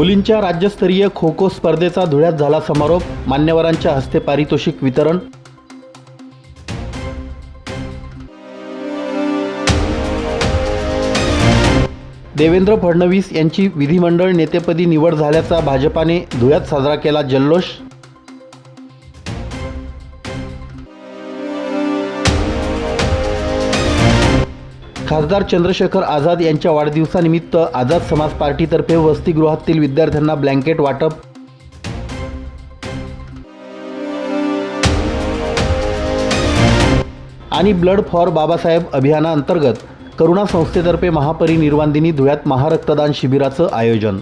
मुलींच्या राज्यस्तरीय खो खो स्पर्धेचा धुळ्यात झाला समारोप. मान्यवरांच्या हस्ते पारितोषिक वितरण. देवेंद्र फडणवीस यांची विधिमंडळ नेतेपदी निवड झाल्याचा भाजपाने धुळ्यात साजरा केला जल्लोष. खासदार चंद्रशेखर आझाद यांच्या वाढदिवसानिमित्त आझाद समाज पार्टीतर्फे वसतिगृहातील विद्यार्थ्यांना ब्लँकेट वाटप. आणि ब्लड फॉर बाबासाहेब अभियानाअंतर्गत करुणा संस्थेतर्फे महापरिनिर्वाण दिनी धुळ्यात महारक्तदान शिबिराचं आयोजन.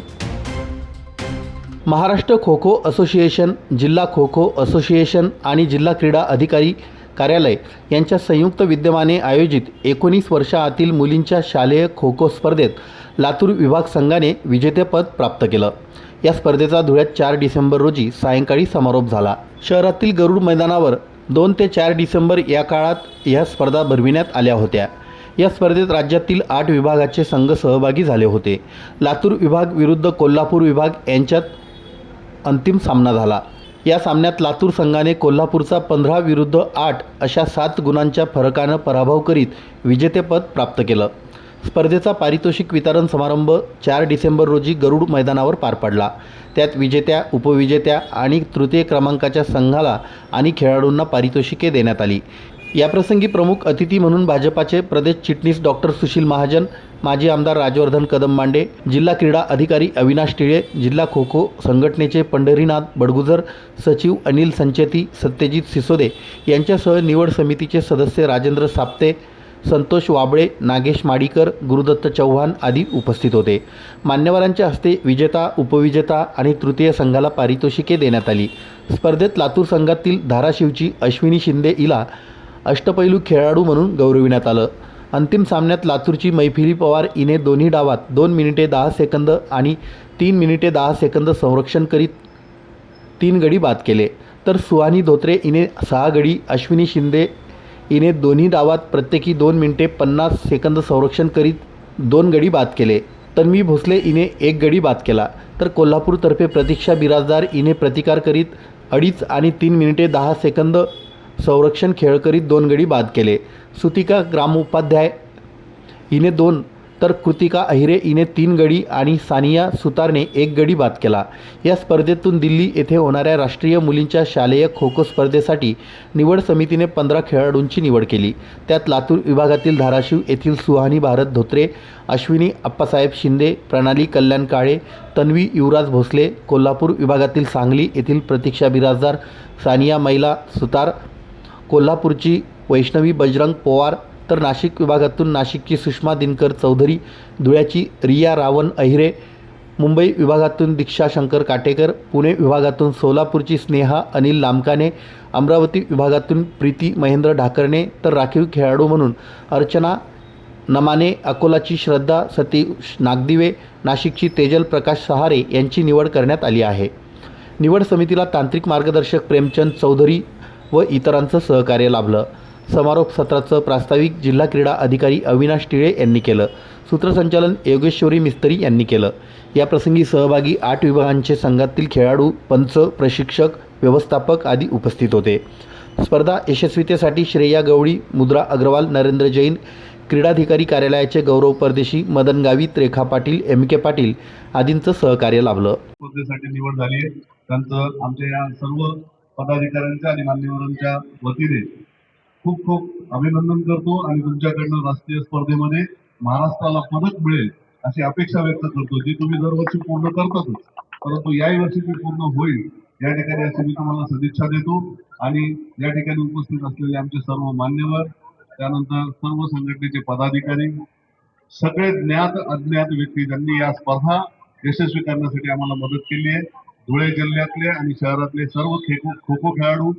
महाराष्ट्र खो खो असोसिएशन जिल्हा खो खो असोसिएशन आणि जिल्हा क्रीडा अधिकारी कार्यालय यांच्या संयुक्त विद्यमाने आयोजित एकोणीस वर्षाआतील मुलींच्या शालेय खो खो स्पर्धेत लातूर विभाग संघाने विजेतेपद प्राप्त केलं. या स्पर्धेचा धुळ्यात चार डिसेंबर रोजी सायंकाळी समारोप झाला. शहरातील गरुड मैदानावर दोन ते चार डिसेंबर या काळात या स्पर्धा भरविण्यात आल्या होत्या. या स्पर्धेत राज्यातील आठ विभागाचे संघ सहभागी झाले होते. लातूर विभाग विरुद्ध कोल्हापूर विभाग यांच्यात अंतिम सामना झाला. या सामन्यात लातूर संघाने कोल्हापूरचा पंधरा विरुद्ध आठ अशा सात गुणांच्या फरकानं पराभव करीत विजेतेपद प्राप्त केलं. स्पर्धेचा पारितोषिक वितरण समारंभ चार डिसेंबर रोजी गरुड मैदानावर पार पडला. त्यात विजेत्या उपविजेत्या आणि तृतीय क्रमांकाच्या संघाला आणि खेळाडूंना पारितोषिके देण्यात आली. याप्रसंगी प्रमुख अतिथी म्हणून भाजपाचे प्रदेश चिटणीस डॉक्टर सुशील महाजन माजी आमदार राजवर्धन कदम मांडे जिल्हा क्रीडा अधिकारी अविनाश टिळे जिल्हा खो खो संघटनेचे पंढरीनाथ बडगुजर सचिव अनिल संचेती सत्यजित सिसोदे यांच्यासह निवड समितीचे सदस्य राजेंद्र साप्ते संतोष वाबळे नागेश माडीकर गुरुदत्त चव्हाण आदी उपस्थित होते. मान्यवरांच्या हस्ते विजेता उपविजेता आणि तृतीय संघाला पारितोषिके देण्यात आली. स्पर्धेत लातूर संघातील धाराशिवची अश्विनी शिंदे इला अष्टपैलू खेळाडू म्हणून गौरविण्यात आलं. अंतिम सामन्यात लातूरची मैफिली पवार हिने दोन्ही डावात दोन मिनिटे दहा सेकंद आणि तीन मिनिटे दहा सेकंद संरक्षण करीत तीन गडी बाद केले. तर सुहानी धोत्रे हिने सहा गडी अश्विनी शिंदे हिने दोन्ही डावात प्रत्येकी दोन मिनिटे पन्नास सेकंद संरक्षण करीत दोन गडी बाद केले. तन्वी भोसले हिने एक गडी बाद केला. तर कोल्हापूरतर्फे प्रतीक्षा बिराजदार हिने प्रतिकार करीत अडीच आणि तीन मिनिटे दहा सेकंद संरक्षण खेळ करीत दोन गडी बाद केले. सुतिका ग्रामोपाध्याय हिने दोन तर कृतिका अहिरे हिने तीन गडी आणि सानिया सुतारने एक गडी बाद केला. या स्पर्धेतून दिल्ली येथे होणाऱ्या राष्ट्रीय मुलींच्या शालेय खो खो स्पर्धेसाठी निवड समितीने पंधरा खेळाडूंची निवड केली. त्यात लातूर विभागातील धाराशिव येथील सुहानी भारत धोत्रे अश्विनी अप्पासाहेब शिंदे प्रणाली कल्याण काळे तन्वी युवराज भोसले कोल्हापूर विभागातील सांगली येथील प्रतीक्षा बिराजदार सानिया मैला सुतार कोल्हापूरची वैष्णवी बजरंग पोवार तर नाशिक विभागातून नाशिकची सुषमा दिनकर चौधरी धुळ्याची रिया रावण अहिरे मुंबई विभागातून दीक्षा शंकर काटेकर पुणे विभागातून सोलापूरची स्नेहा अनिल लामकाने अमरावती विभागातून प्रीती महेंद्र ढाकरणे तर राखीव खेळाडू म्हणून अर्चना नमाने अकोलाची श्रद्धा सतीश नागदिवे नाशिकची तेजल प्रकाश सहारे यांची निवड करण्यात आली आहे. निवड समितीला तांत्रिक मार्गदर्शक प्रेमचंद चौधरी व इतरांचं सहकार्य लाभलं. समारोप सत्राचं प्रास्ताविक जिल्हा क्रीडा अधिकारी अविनाश टिळे यांनी केलं. सूत्रसंचालन योगेश्वरी मिस्त्री यांनी केलं. याप्रसंगी सहभागी आठ विभागांचे संघातील खेळाडू पंच प्रशिक्षक व्यवस्थापक आदी उपस्थित होते. स्पर्धा यशस्वीतेसाठी श्रेया गवळी मुद्रा अग्रवाल नरेंद्र जैन क्रीडाधिकारी कार्यालयाचे गौरव परदेशी मदन गावित रेखा पाटील एम के पाटील आदींचं सहकार्य लाभलं. स्पर्धेसाठी निवड झाली आहे. त्यांचं आमच्या या सर्व पदाधिकाऱ्यांच्या आणि मान्यवरांच्या वतीने खूप खूप अभिनंदन करतो आणि तुमच्याकडनं राष्ट्रीय स्पर्धेमध्ये महाराष्ट्राला पदक मिळेल अशी अपेक्षा व्यक्त करतो जी तुम्ही दरवर्षी पूर्ण करतातच. परंतु याही वर्षी ती पूर्ण होईल या ठिकाणी अशी मी तुम्हाला सदिच्छा देतो. आणि या ठिकाणी उपस्थित असलेले आमचे सर्व मान्यवर त्यानंतर सर्व संघटनेचे पदाधिकारी सगळे ज्ञात अज्ञात व्यक्ती ज्यांनी या स्पर्धा यशस्वी करण्यासाठी आम्हाला मदत केली आहे. धुळे जिल्ह्यातले आणि शहरातले सर्व खेळो खो खो खेळाडू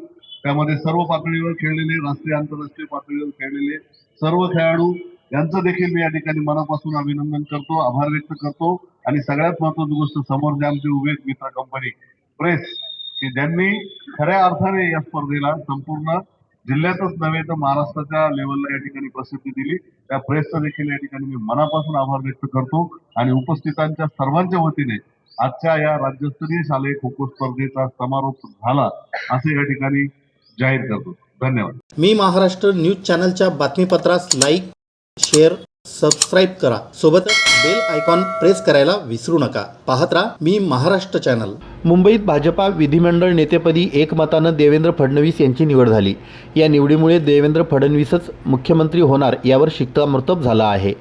त्यामध्ये सर्व पातळीवर खेळलेले राष्ट्रीय आंतरराष्ट्रीय पातळीवर खेळलेले सर्व खेळाडू यांचं देखील मी या ठिकाणी मनापासून अभिनंदन करतो आभार व्यक्त करतो. आणि सगळ्यात महत्वाची गोष्ट समोर जे आमचे उभे मित्र कंपनी प्रेस की ज्यांनी खऱ्या अर्थाने या स्पर्धेला संपूर्ण जिल्ह्यातच नव्हे तर महाराष्ट्राच्या लेवलला या ठिकाणी प्रसिद्धी दिली. त्या प्रेसचा देखील या ठिकाणी मी मनापासून आभार व्यक्त करतो. आणि उपस्थितांच्या सर्वांच्या वतीने आजच्या या राज्यस्तरीय शालेय खो खो स्पर्धेचा समारोप झाला असे या ठिकाणी जाहीर करतो. धन्यवाद. मी महाराष्ट्र न्यूज चॅनलच्या बातमीपत्रास लाईक शेअर सबस्क्राईब करा. सोबतच बेल आयकॉन प्रेस करायला विसरू नका. पाहत राहा मी महाराष्ट्र चॅनल. मुंबईत भाजपा विधिमंडळ नेतेपदी एकमतानं देवेंद्र फडणवीस यांची निवड झाली. या निवडीमुळे देवेंद्र फडणवीसच मुख्यमंत्री होणार यावर शिक्कामोर्तब झाला आहे.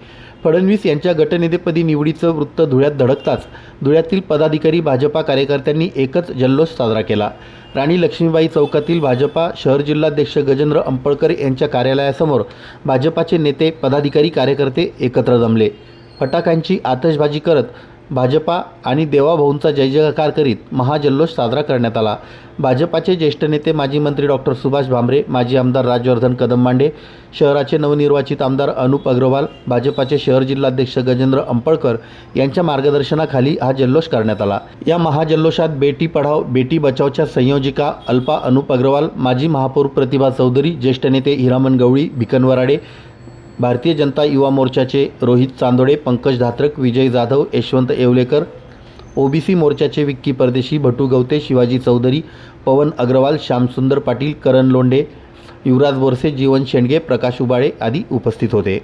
फडणवीस यांच्या गटनेतेपदी निवडीचं वृत्त धुळ्यात धडकताच. धुळ्यातील पदाधिकारी भाजपा कार्यकर्त्यांनी एकच जल्लोष साजरा केला. राणी लक्ष्मीबाई चौकातील भाजपा शहर जिल्हाध्यक्ष गजेंद्र अंपळकर यांच्या कार्यालयासमोर भाजपाचे नेते पदाधिकारी कार्यकर्ते एकत्र जमले. फटाक्यांची आतषबाजी करत भाजपा आणि देवाभाऊंचा जय जयकार करीत महाजल्लोष साजरा करण्यात आला. भाजपाचे ज्येष्ठ नेते माजी मंत्री डॉक्टर सुभाष भामरे माजी आमदार राजवर्धन कदमबांडे शहराचे नवनिर्वाचित आमदार अनुप अग्रवाल भाजपाचे शहर जिल्हाध्यक्ष गजेंद्र अंपळकर यांच्या मार्गदर्शनाखाली हा जल्लोष करण्यात आला. या महाजल्लोषात बेटी पढाव बेटी बचावच्या संयोजिका अल्पा अनुप अग्रवाल माजी महापौर प्रतिभा चौधरी ज्येष्ठ नेते हिरामन गवळी भिकन वराडे भारतीय जनता युवा मोर्चाचे रोहित चांदोडे पंकज धात्रक विजय जाधव यशवंत येवलेकर ओबीसी मोर्चाचे विक्की परदेशी भटू गवते शिवाजी चौधरी पवन अग्रवाल श्यामसुंदर पाटील करण लोंडे युवराज बोरसे जीवन शेंडगे प्रकाश उबाळे आदी उपस्थित होते.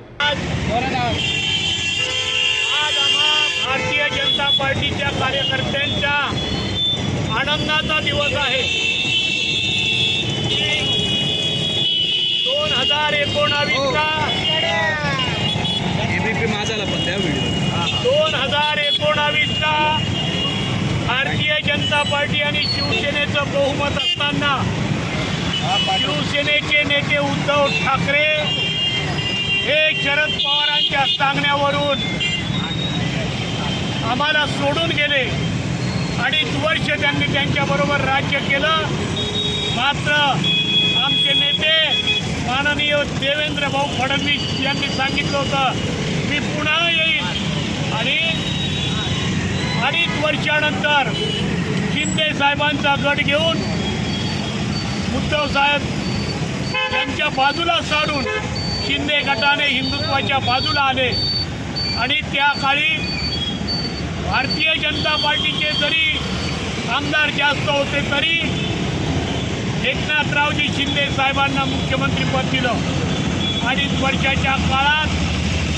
भारतीय जनता पार्टीच्या कार्यकर्त्यांच्या आनंदाचा दिवस आहे. दोन हजार एकोणावीसचा एबीपी माझाला पण त्या व्हिडिओ दोन हजार एकोणावीसचा भारतीय जनता पार्टी आणि शिवसेनेचं बहुमत असताना शिवसेनेचे नेते उद्धव ठाकरे हे शरद पवारांच्या सांगण्यावरून आम्हाला सोडून गेले. अडीच वर्ष त्यांनी त्यांच्याबरोबर राज्य केलं. मात्र आमचे नेते माननीय देवेंद्र भाऊ फडणवीस यांनी सांगितलं होतं पुन्हा येईल. आणि अडीच वर्षानंतर शिंदे साहेबांचा गट घेऊन उद्धव साहेब यांच्या बाजूला सारून शिंदे गटाने हिंदुत्वाच्या बाजूला आले. आणि त्या काळी भारतीय जनता पार्टीचे जरी आमदार जास्त होते तरी एकनाथरावजी शिंदे साहेबांना मुख्यमंत्रीपद दिलं. अडीच वर्षाच्या काळात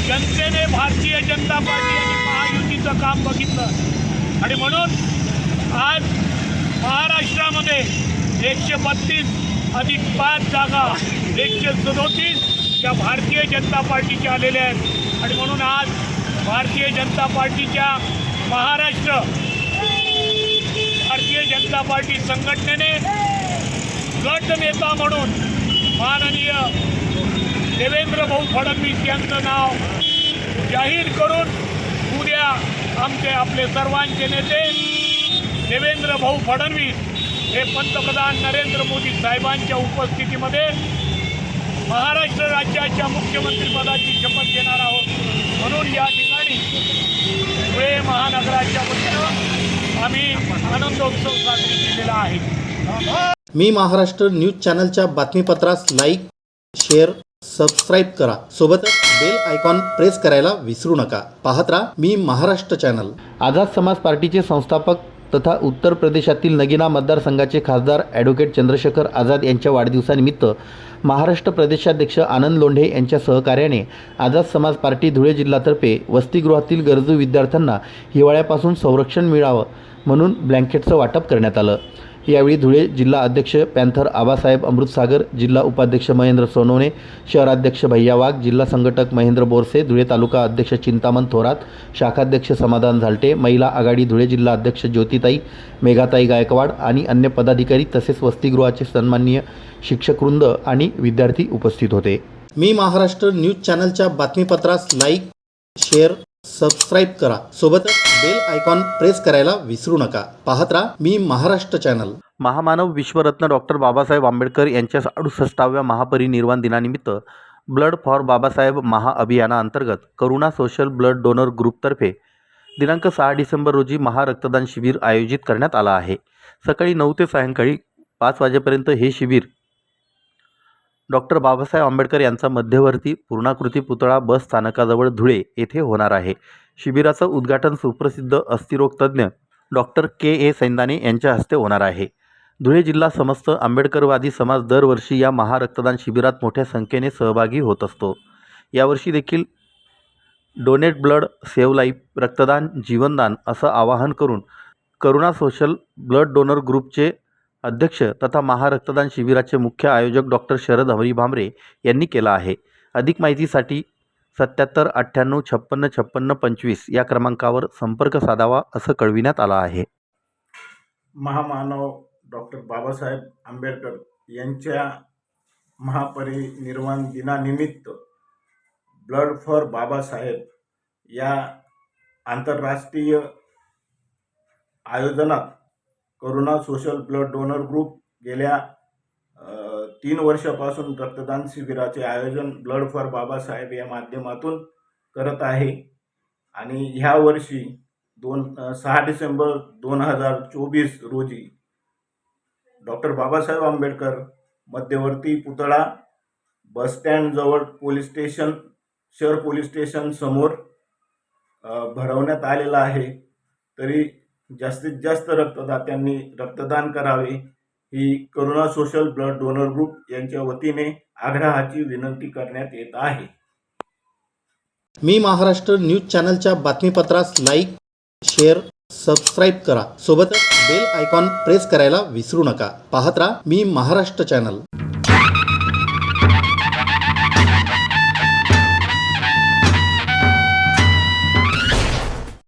जनतेने भारतीय जनता पार्टी आणि महायुतीचं काम बघितलं. आणि म्हणून आज महाराष्ट्रामध्ये एकशे बत्तीस अधिक पाच जागा एकशे सदोतीस या भारतीय जनता पार्टीच्या आलेल्या आहेत. आणि म्हणून आज भारतीय जनता पार्टीच्या महाराष्ट्र भारतीय जनता पार्टी संघटनेने गट नेता म्हणून माननीय देवेंद्र भाऊ फडणवीस यांचं नाव जाहीर करून उद्या आमचे आपले सर्वांचे नेते देवेंद्र भाऊ फडणवीस हे पंतप्रधान नरेंद्र मोदी साहेबांच्या उपस्थितीमध्ये महाराष्ट्र राज्याच्या मुख्यमंत्रीपदाची शपथ घेणार आहोत. म्हणून या ठिकाणी धुळे महानगराच्या वतीनं आम्ही आनंदोत्सव साजरी केलेला आहे. मी महाराष्ट्र न्यूज चॅनलच्या बातमीपत्रास लाईक शेअर सबस्क्राईब करा. सोबतच बेल आयकॉन प्रेस करायला विसरू नका. पाहत राहा मी महाराष्ट्र चॅनल आझाद समाज पार्टीचे संस्थापक तथा उत्तर प्रदेशातील नगिना मतदारसंघाचे खासदार ॲडव्होकेट चंद्रशेखर आझाद यांच्या वाढदिवसानिमित्त महाराष्ट्र प्रदेशाध्यक्ष आनंद लोंढे यांच्या सहकार्याने आझाद समाज पार्टी धुळे जिल्हातर्फे वसतिगृहातील गरजू विद्यार्थ्यांना हिवाळ्यापासून संरक्षण मिळावं म्हणून ब्लँकेटचं वाटप करण्यात आलं. यावेळी धुळे जिल्हा अध्यक्ष पॅन्थर आबासाहेब अमृतसागर जिल्हा उपाध्यक्ष महेंद्र सोनवणे शहराध्यक्ष भैया वाघ जिल्हा संघटक महेंद्र बोरसे धुळे तालुका अध्यक्ष चिंतामण थोरात शाखाध्यक्ष समाधान झालटे महिला आघाडी धुळे जिल्हा अध्यक्ष ज्योतिताई मेघाताई गायकवाड आणि अन्य पदाधिकारी तसेच वसतिगृहाचे सन्माननीय शिक्षकवृंद आणि विद्यार्थी उपस्थित होते. मी महाराष्ट्र न्यूज चॅनलच्या बातमीपत्रास लाईक शेअर सबस्क्राईब करा. सोबतच बेल आयकॉन प्रेस करायला विसरू नका. पाहत राहा मी महाराष्ट्र चॅनल महामानव विश्वरत्न डॉक्टर बाबासाहेब आंबेडकर यांच्या अडुसष्टाव्या महापरिनिर्वाण दिनानिमित्त ब्लड फॉर बाबासाहेब महाअभियानाअंतर्गत करुणा सोशल ब्लड डोनर ग्रुपतर्फे दिनांक सहा डिसेंबर रोजी महारक्तदान शिबिर आयोजित करण्यात आलं आहे. सकाळी नऊ ते सायंकाळी पाच वाजेपर्यंत हे शिबिर डॉक्टर बाबासाहेब आंबेडकर यांचा मध्यवर्ती पूर्णाकृती पुतळा बस स्थानकाजवळ धुळे येथे होणार आहे. शिबिराचं उद्घाटन सुप्रसिद्ध अस्थिरोगतज्ञ डॉक्टर के. ए. सैंदाने यांच्या हस्ते होणार आहे. धुळे जिल्हा समस्त आंबेडकरवादी समाज दरवर्षी या महारक्तदान शिबिरात मोठ्या संख्येने सहभागी होत असतो. यावर्षी देखील डोनेट ब्लड सेव्ह लाईफ रक्तदान जीवनदान असं आवाहन करून करुणा सोशल ब्लड डोनर ग्रुपचे अध्यक्ष तथा महारक्तदान शिबिराचे मुख्य आयोजक डॉक्टर शरद हरी भांबरे यांनी केला आहे. अधिक माहितीसाठी सत्याहत्तर अठ्ठ्याण्णव छप्पन्न छप्पन्न पंचवीस या क्रमांकावर संपर्क साधावा असं कळविण्यात आलं आहे. महामानव डॉक्टर बाबासाहेब आंबेडकर यांच्या महापरिनिर्वाण दिनानिमित्त ब्लड फॉर बाबासाहेब या आंतरराष्ट्रीय आयोजनात Karuna social blood donor group गेल्या तीन वर्षापासून रक्तदान शिबिराचे आयोजन ब्लड फॉर बाबासाहेब या माध्यमातून करत आहे. आणि ह्या वर्षी दोन सहा डिसेंबर दोन हजार चोवीस रोजी डॉक्टर बाबासाहेब आंबेडकर मध्यवर्ती पुतळा बसस्टँडजवळ पोलीस स्टेशन शहर पोलीस स्टेशन समोर भरवण्यात आलेला आहे. तरी जास्तीत जास्त रक्तदात्यांनी रक्तदान करावे ही Karuna social blood donor group यांच्या वतीने आग्रहाची विनंती करण्यात येत आहे. मी महाराष्ट्र न्यूज चॅनलच्या बातमीपत्रास लाईक शेअर सबस्क्राईब करा. सोबतच बेल आयकॉन प्रेस करायला विसरू नका. पाहत राहा मी महाराष्ट्र चॅनल.